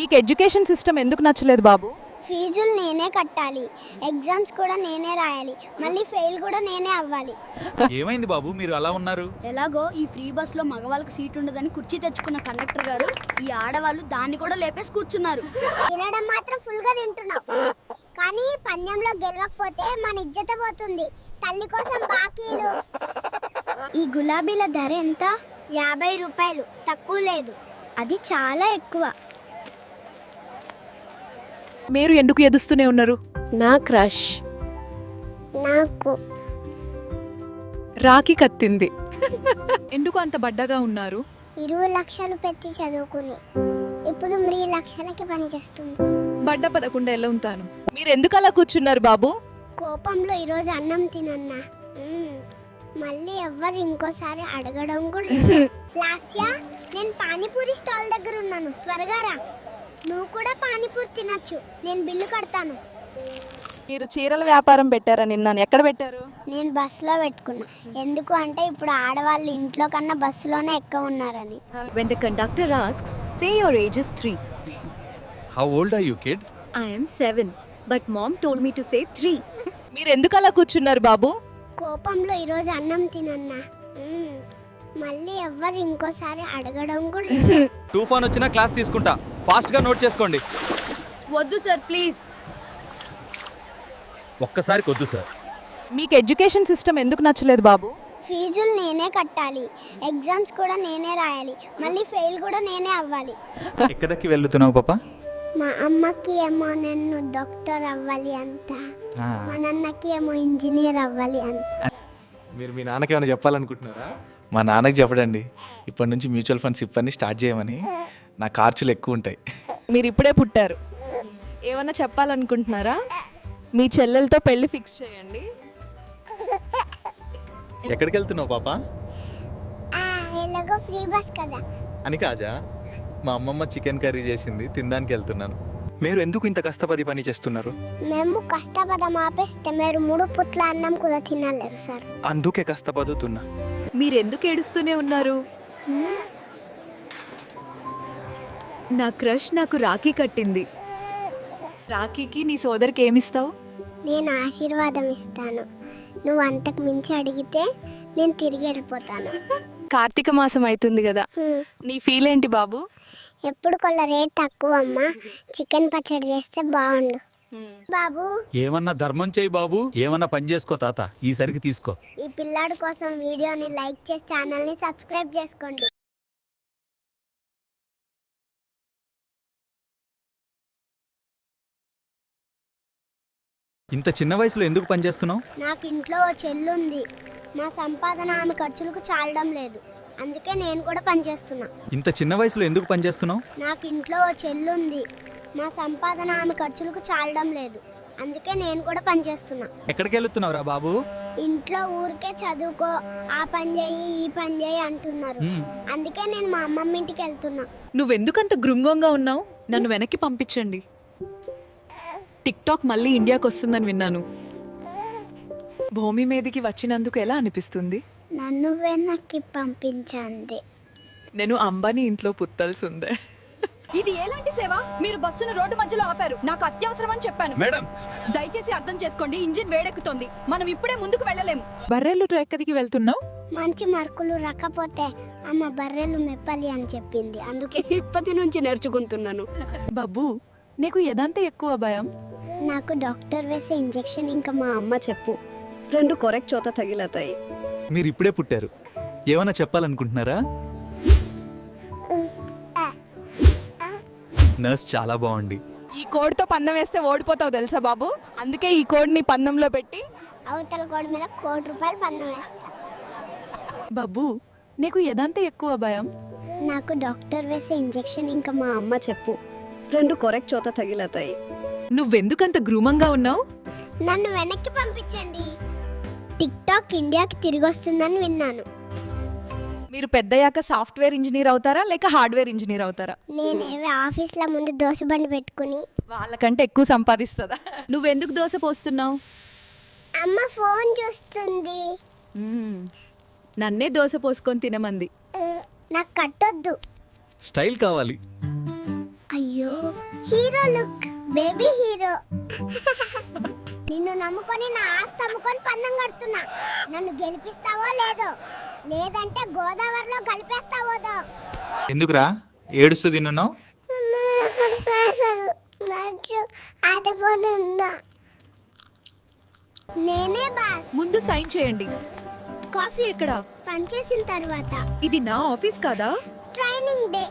మీకు education system ఎందుకు నచ్చలేదు బాబు? ఫీజులు నేనే కట్టాలి. ఎగ్జామ్స్ కూడా నేనే రాయాలి. మళ్ళీ ఫెయిల్ కూడా నేనే అవ్వాలి. ఏమైంది బాబు? మీరు అలా ఉన్నారు? ఎలాగో ఈ ఫ్రీ బస్లో మగవాళ్ళకి సీట్ ఉండదని కుర్చీ తెచ్చుకున్న కండక్టర్ గారు ఈ ఆడవాళ్ళు దాన్ని కూడా లేపేసి కూర్చున్నారు. తినడం మాత్రం ఫుల్గా తింటున్నాం. కానీ పందెంలో గెలవకపోతే మన ఇజ్జత పోతుంది. తల్లి కోసం బాకీలు. ఈ గులాబీల ధర ఎంత? యాభై రూపాయలు. తక్కువ లేదు. అది చాలా ఎక్కువ. మీరు ఎందుకు ఎదుస్తూనే ఉన్నారు? నా క్రష్. నాకు. రాఖీ కత్తింది. ఎందుకు అంత బడ్డగా ఉన్నారు? ఇరవై లక్షలు పెట్టి చదువుకుని. ఇప్పుడు మూడు లక్షలకి పనిచేస్తుంది బడ్డ పదకుండా ఎలా ఉంటాను. మీరు ఎందుకు అలా కూర్చున్నారు బాబు? కోపంలో ఈరోజు అన్నం తినన్నా. మ్మ్. మళ్ళీ ఎవ్వరు ఇంకోసారి అడగడం కూడా లేదు. లాస్యా నేను పానీపూరి స్టాల్ దగ్గర ఉన్నాను. త్వరగా రా. నువ్వు కూడా పానీపూరి తినచ్చు నేను బిల్లు కడతాను మీరు చీరల వ్యాపారం పెట్టారా నిన్న ఎక్కడ పెట్టారు నేను బస్సులో పెట్టుకున్నా ఎందుకు అంటే ఇప్పుడు ఆడవాళ్ళు ఇంట్లో కన్నా బస్సులోనే ఎక్కువ ఉన్నారని When the conductor asks, say your age is 3. How old are you kid I am 7. But mom told me to say 3. మీరు ఎందుకు అలా కూర్చున్నారు బాబు కోపంలో ఈరోజు అన్నం తినన్నా మ్మ్. మళ్ళీ ఎవ్వరు ఇంకోసారి అడగడం కూడా. తుఫాన్ వచ్చినా క్లాస్ తీసుకుంటా. ఫాస్ట్గా నోట్ చేసుకోండి. వద్దు సార్ ప్లీజ్. ఒక్కసారి కొద్దు సార్. మీకు ఎడ్యుకేషన్ సిస్టమ్ ఎందుకు నచ్చలేదు బాబు? ఫీజులు నేనే కట్టాలి. ఎగ్జామ్స్ కూడా నేనే రాయాలి. మళ్ళీ ఫెయిల్ కూడా నేనే అవ్వాలి. ఎక్కడికి వెళ్తున్నావు పాప? మా అమ్మకి ఏమో నేను డాక్టర్ అవ్వాలి అంత మా నాన్నకి ఏమో ఇంజనీర్ అవ్వాలి అంత మీరు మీ నాన్నకి ఏమైనా చెప్పాలనుకుంటున్నారా? మా నాన్నకి చెప్పడండి. ఇప్పటి నుంచి మ్యూచువల్ ఫండ్స్ ఇప్పని స్టార్ట్ చేయమని. నా ఖర్చులు ఎక్కువ ఉంటాయి. మీరు ఇప్పుడే పుట్టారు. ఏమన్నా చెప్పాలనుకుంటున్నారా? మీ చెల్లెలతో పెళ్ళి ఫిక్స్ చేయండి. ఎక్కడికి వెళ్తున్నావు పాప? ఫ్రీ బస్ కదా. అని కాజా మా అమ్మమ్మ చికెన్ కర్రీ చేసింది తినడానికి వెళ్తున్నాను. మీరు ఎందుకు ఇంత కష్టపడి పని చేస్తున్నారు? మేము కష్టపదం ఆపేస్తే మీరు మూడు పుట్ల అన్నం కూడా తినలేరు సార్. అందుకే కష్టపడుతున్నా. మీరు ఎందుకు ఏడుస్తూనే ఉన్నారు? నా క్రష్ నాకు రాఖీ కట్టింది. రాఖీకి నీ సోదరికి ఏమిస్తావు? నేను ఆశీర్వాదం ఇస్తాను. నువ్వు అంతకు మించి అడిగితే నేను తిరిగి వెళ్ళిపోతాను. కార్తీక మాసం అవుతుంది కదా. నీ ఫీల్ ఏంటి బాబు? ఎప్పుడు కొల్ల రేట్ తక్కువ అమ్మా చికెన్ పచ్చడి చేస్తే బాగుండు. బాబు. ఏమన్నా ధర్మం చేయి బాబు. ఏమన్నా పని చేసుకో తాత. ఈసరికి తీసుకో. ఈ పిల్లాడి కోసం వీడియోని లైక్ చేసి ఛానల్ని సబ్స్క్రైబ్ చేసుకోండి. ఇంత చిన్న వయసులో ఎందుకు పని చేస్తున్నావు నాకు ఇంట్లో ఓ చెల్లుంది. నా సంపాదన ఆమె ఖర్చులకు చాలడం లేదు. అందుకే నేను కూడా పనిచేస్తున్నా ఇంత చిన్న వయసులో ఎందుకు పని చేస్తున్నావు? నాకు ఇంట్లో ఓ చెల్లుంది నా సంపాదన ఆమె ఖర్చులకు చాలడం లేదు. అందుకే నేను కూడా పనిచేస్తున్నా ఎక్కడికి వెళ్తున్నావురా బాబు? ఇంట్లో ఊరికే చదువుకో ఆ పని చేయి ఈ పని చేయి అంటున్నారు. అందుకే నేను మా అమ్మమ్మ ఇంటికి వెళ్తున్నా. నువ్వెందుకంత గృంగంగా ఉన్నావు? నన్ను వెనక్కి పంపించండి. టిక్ టాక్ మళ్ళీ ఇండియాకి వస్తుందని విన్నాను. భూమి మీదకి వచ్చినందుకు ఎలా అనిపిస్తుంది? నన్ను వెనక్కి పంపించండి. నేను అంబానీ ఇంట్లో పుత్తల్సిందే ఇది ఎలాంటి సేవ? మీరు బస్సును రోడ్డు మధ్యలో ఆపారు. నాకు అత్యవసరం అని చెప్పాను. మేడం! దయచేసి అర్థం చేసుకోండి ఇంజిన్ వేడెక్కుతోంది. మనం ఇప్పుడే ముందుకు వెళ్ళలేము. బర్రెలు ఎక్కడికి వెళ్తున్నావు? మంచి మార్కులు రాకపోతే అమ్మ బర్రెలు మెప్పాలి అని చెప్పింది. అందుకే ఇప్పటి నుంచి నేర్చుకుంటున్నాను. బాబు నీకు ఎదంతా ఎక్కువ భయం? నాకు డాక్టర్ వేసే ఇంజెక్షన్ ఇంకా మా అమ్మ చెప్పు. రెండు కొరెక్ట్ చోట తగిలతాయి. మీరు ఇప్పుడే పుట్టారు. ఏమన్నా చెప్పాలనుకుంటున్నారా? నర్స్ చాలా బాగుంది. ఈ కోడ్తో పందెం వేస్తే ఓడిపోతావు తెలుసా బాబు? అందుకే ఈ కోడ్ని పందెంలో పెట్టి అవతల కోడి మీద కోటి రూపాయలు పందెం వేస్తా. బాబు నీకు ఎదంతా ఎక్కువ భయం? నాకు డాక్టర్ వేసే ఇంజెక్షన్ ఇంకా మా అమ్మ చెప్పు. రెండు కొరెక్ట్ చోట తగిలతాయి. నువ్వెందుకంత గ్రూమంగా ఉన్నావు? నన్ను వెనక్కి పంపించండి. టిక్ టాక్ ఇండియాకి తిరిగి వస్తుందని విన్నాను. మీరు పెద్దయ్యాక సాఫ్ట్వేర్ ఇంజనీర్ అవుతారా? లేక హార్డ్వేర్ ఇంజనీర్ అవుతారా? నేనేవి ఆఫీస్ల ముందు దోశబండి పెట్టుకుని వాళ్ళకంటే ఎక్కువ సంపాదిస్తుందా? నువ్వెందుకు దోశ పోస్తున్నావు? అమ్మ ఫోన్ చూస్తుంది. నన్నే దోశ పోసుకొని తినమంది. నాకు కట్టొద్దు. స్టైల్ కావాలి. అయ్యో హీరో లుక్. Baby hero. నిన్ను నమ్ముకొని నా ఆస్తి అమ్ముకొని పందెం కడుతున్నా. నన్ను గెలిపిస్తావో లేదో? లేదంటే గోదావరిలో కలిపేస్తావోదో ఎందుకురా? ఏడుస్తూ తిన్నావు నేనే బాస్. ముందు సైన్ చేయండి. కాఫీ ఎక్కడ? పనిచేసిన తర్వాత. ఇది నా ఆఫీస్ కాదా? Training day.